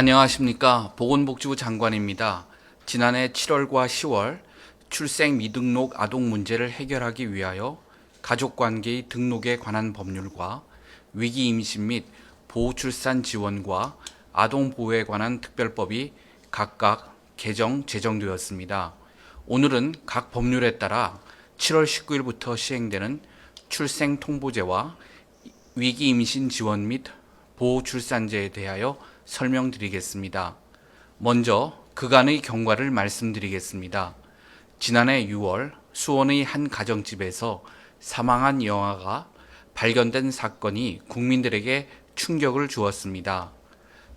안녕하십니까. 보건복지부 장관입니다. 지난해 7월과 10월 출생 미등록 아동 문제를 해결하기 위하여 가족관계의 등록에 관한 법률과 위기 임신 및 보호출산 지원과 아동 보호에 관한 특별법이 각각 개정, 제정되었습니다. 오늘은 각 법률에 따라 7월 19일부터 시행되는 출생 통보제와 위기 임신 지원 및 보호 출산제에 대하여 설명드리겠습니다. 먼저 그간의 경과를 말씀드리겠습니다. 지난해 6월 수원의 한 가정집에서 사망한 영아가 발견된 사건이 국민들에게 충격을 주었습니다.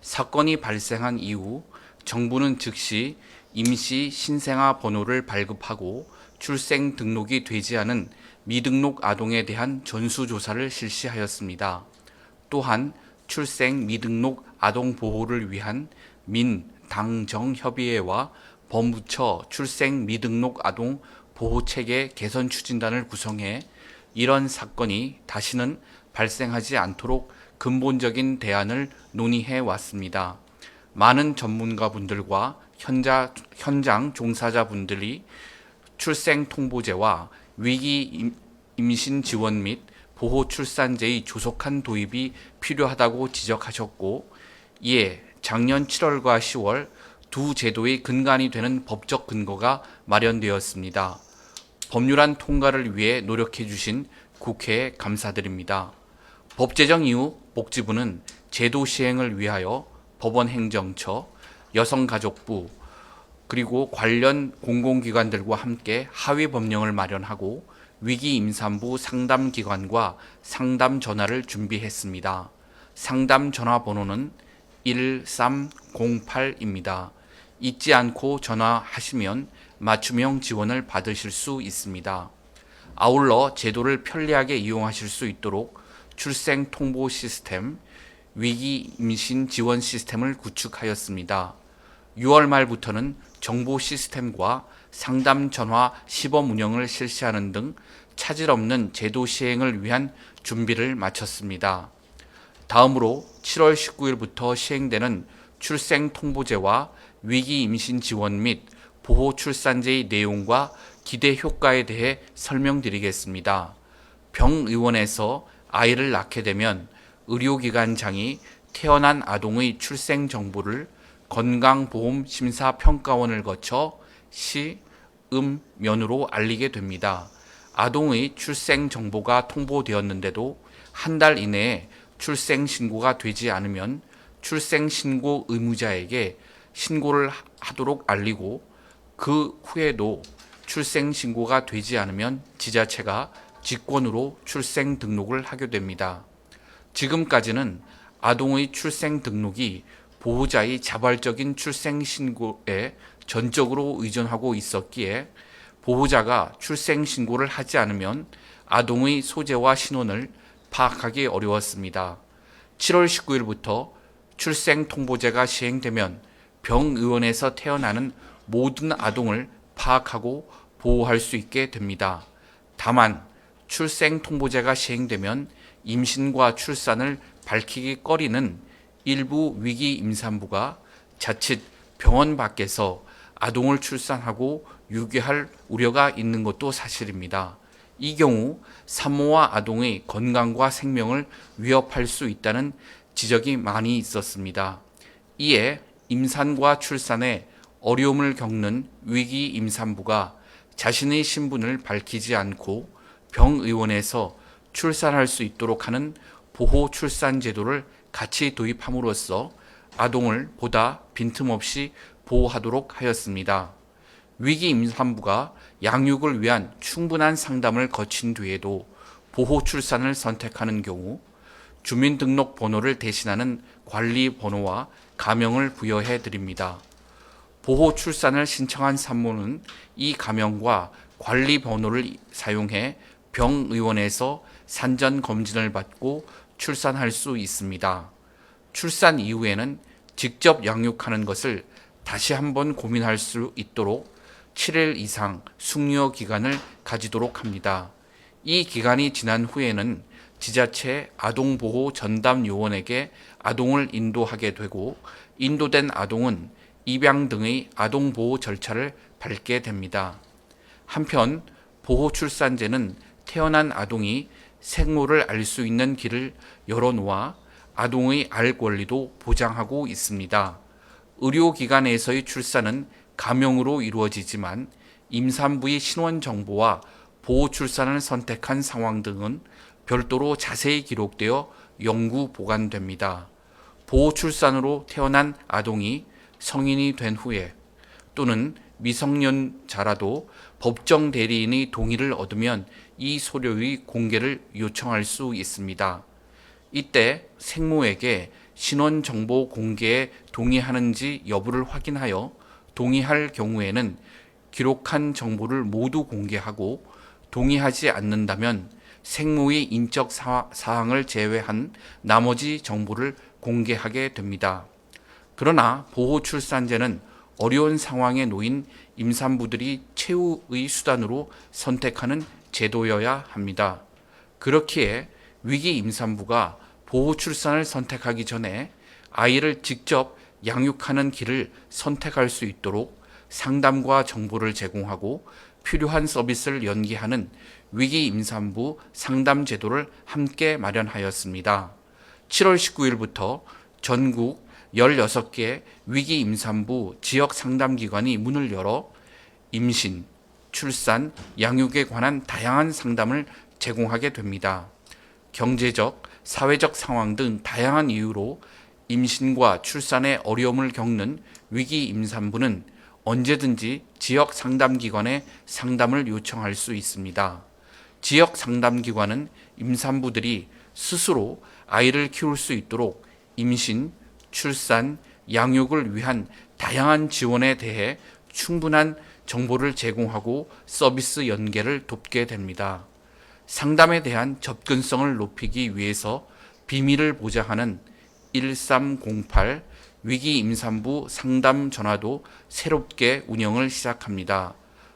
사건이 발생한 이후 정부는 즉시 임시 신생아 번호를 발급하고 출생 등록이 되지 않은 미등록 아동에 대한 전수조사를 실시하였습니다. 또한 출생 미등록 아동 보호를 위한 민, 당, 정 협의회와 법무처 출생 미등록 아동 보호 체계 개선 추진단을 구성해 이런 사건이 다시는 발생하지 않도록 근본적인 대안을 논의해 왔습니다. 많은 전문가분들과 현자, 현장 종사자분들이 출생 통보제와 위기 임- 임신 지원 및 보호 출산제의 조속한 도입이 필요하다고 지적하셨고 이에 작년 7월과 10월 두 제도의 근간이 되는 법적 근거가 마련되었습니다. 법률안 통과를 위해 노력해 주신 국회에 감사드립니다. 법 제정 이후 복지부는 제도 시행을 위하여 법원 행정처, 여성가족부, 그리고 관련 공공기관들과 함께 하위 법령을 마련하고 위기 임산부 상담 기관과 상담 전화를 준비했습니다. 상담 전화 번호는 1308입니다. 잊지 않고 전화하시면 맞춤형 지원을 받으실 수 있습니다. 아울러 제도를 편리하게 이용하실 수 있도록 출생 통보 시스템, 위기 임신 지원 시스템을 구축하였습니다. 6월 말부터는 정보 시스템과 상담 전화 시범 운영을 실시하는 등 차질 없는 제도 시행을 위한 준비를 마쳤습니다. 다음으로 7월 19일부터 시행되는 출생 통보제와 위기 임신 지원 및 보호 출산제의 내용과 기대 효과에 대해 설명드리겠습니다. 병의원에서 아이를 낳게 되면 의료기관장이 태어난 아동의 출생 정보를 건강보험심사평가원을 거쳐 시, 음, 면으로 알리게 됩니다. 아동의 출생 정보가 통보되었는데도 한 달 이내에 출생 신고가 되지 않으면 출생 신고 의무자에게 신고를 하- 하도록 알리고 그 후에도 출생 신고가 되지 않으면 지자체가 직권으로 출생 등록을 하게 됩니다. 지금까지는 아동의 출생 등록이 보호자의 자발적인 출생 신고에 전적으로 의존하고 있었기에 보호자가 출생 신고를 하지 않으면 아동의 소재와 신원을 파악하기 어려웠습니다. 7월 19일부터 출생 통보제가 시행되면 병의원에서 태어나는 모든 아동을 파악하고 보호할 수 있게 됩니다. 다만 출생 통보제가 시행되면 임신과 출산을 밝히기 꺼리는 일부 위기 임산부가 자칫 병원 밖에서 아동을 출산하고 유괴할 우려가 있는 것도 사실입니다. 이 경우 산모와 아동의 건강과 생명을 위협할 수 있다는 지적이 많이 있었습니다. 이에 임산과 출산에 어려움을 겪는 위기 임산부가 자신의 신분을 밝히지 않고 병의원에서 출산할 수 있도록 하는 보호 출산 제도를 같이 도입함으로써 아동을 보다 빈틈없이 보호하도록 하였습니다. 위기 임산부가 양육을 위한 충분한 상담을 거친 뒤에도 보호 출산을 선택하는 경우 주민등록 번호를 대신하는 관리 번호와 가명을 부여해 드립니다. 보호 출산을 신청한 산모는 이 가명과 관리 번호를 사용해 병의원에서 산전 검진을 받고 출산할 수 있습니다. 출산 이후에는 직접 양육하는 것을 다시 한번 고민할 수 있도록 7일 이상 숙려 기간을 가지도록 합니다. 이 기간이 지난 후에는 지자체 아동보호 전담 요원에게 아동을 인도하게 되고 인도된 아동은 입양 등의 아동 보호 절차를 밟게 됩니다. 한편 보호 출산제는 태어난 아동이 생모를 알 수 있는 길을 열어놓아 아동의 알 권리도 보장하고 있습니다. 의료기관에서의 출산은 가명으로 이루어지지만 임산부의 신원 정보와 보호 출산을 선택한 상황 등은 별도로 자세히 기록되어 영구 보관됩니다. 보호 출산으로 태어난 아동이 성인이 된 후에 또는 미성년자라도 법정 대리인의 동의를 얻으면 이 서류의 공개를 요청할 수 있습니다. 이때 생모에게 신원 정보 공개에 동의하는지 여부를 확인하여 동의할 경우에는 기록한 정보를 모두 공개하고 동의하지 않는다면 생모의 인적 사- 사항을 제외한 나머지 정보를 공개하게 됩니다. 그러나 보호 출산제는 어려운 상황에 놓인 임산부들이 최후의 수단으로 선택하는 제도여야 합니다. 그렇기에 위기 임산부가 보호 출산을 선택하기 전에 아이를 직접 양육하는 길을 선택할 수 있도록 상담과 정보를 제공하고 필요한 서비스를 연계하는 위기 임산부 상담 제도를 함께 마련하였습니다. 7월 19일부터 전국 16개 위기 임산부 지역 상담 기관이 문을 열어 임신, 출산, 양육에 관한 다양한 상담을 제공하게 됩니다. 경제적, 사회적 상황 등 다양한 이유로 임신과 출산에 어려움을 겪는 위기 임산부는 언제든지 지역 상담기관에 상담을 요청할 수 있습니다. 지역 상담기관은 임산부들이 스스로 아이를 키울 수 있도록 임신, 출산, 양육을 위한 다양한 지원에 대해 충분한 정보를 제공하고 서비스 연계를 돕게 됩니다. 상담에 대한 접근성을 높이기 위해서 비밀을 보장하는 1308 위기 임산부 상담 전화도 새롭게 운영을 시작합니다.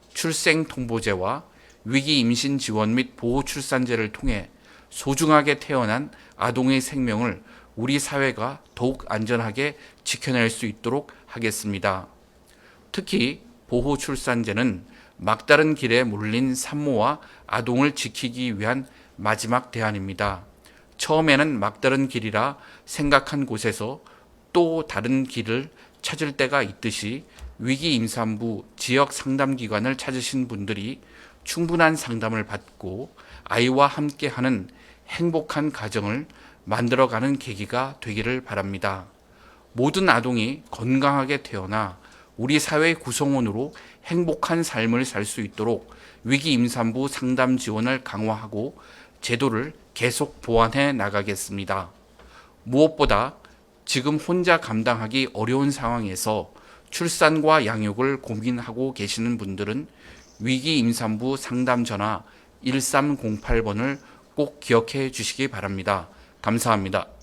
출생 통보제와 위기 임신 지원 및 보호 출산제를 통해 소중하게 태어난 아동의 생명을 우리 사회가 더욱 안전하게 지켜낼 수 있도록 하겠습니다. 특히 보호 출산제는 막다른 길에 몰린 산모와 아동을 지키기 위한 마지막 대안입니다. 처음에는 막다른 길이라 생각한 곳에서 또 다른 길을 찾을 때가 있듯이 위기 임산부 지역 상담 기관을 찾으신 분들이 충분한 상담을 받고 아이와 함께하는 행복한 가정을 만들어가는 계기가 되기를 바랍니다. 모든 아동이 건강하게 태어나 우리 사회 구성원으로 행복한 삶을 살 수 있도록 위기 임산부 상담 지원을 강화하고 제도를 계속 보완해 나가겠습니다. 무엇보다 지금 혼자 감당하기 어려운 상황에서 출산과 양육을 고민하고 계시는 분들은 위기 임산부 상담 전화 1308번을 꼭 기억해 주시기 바랍니다. 감사합니다.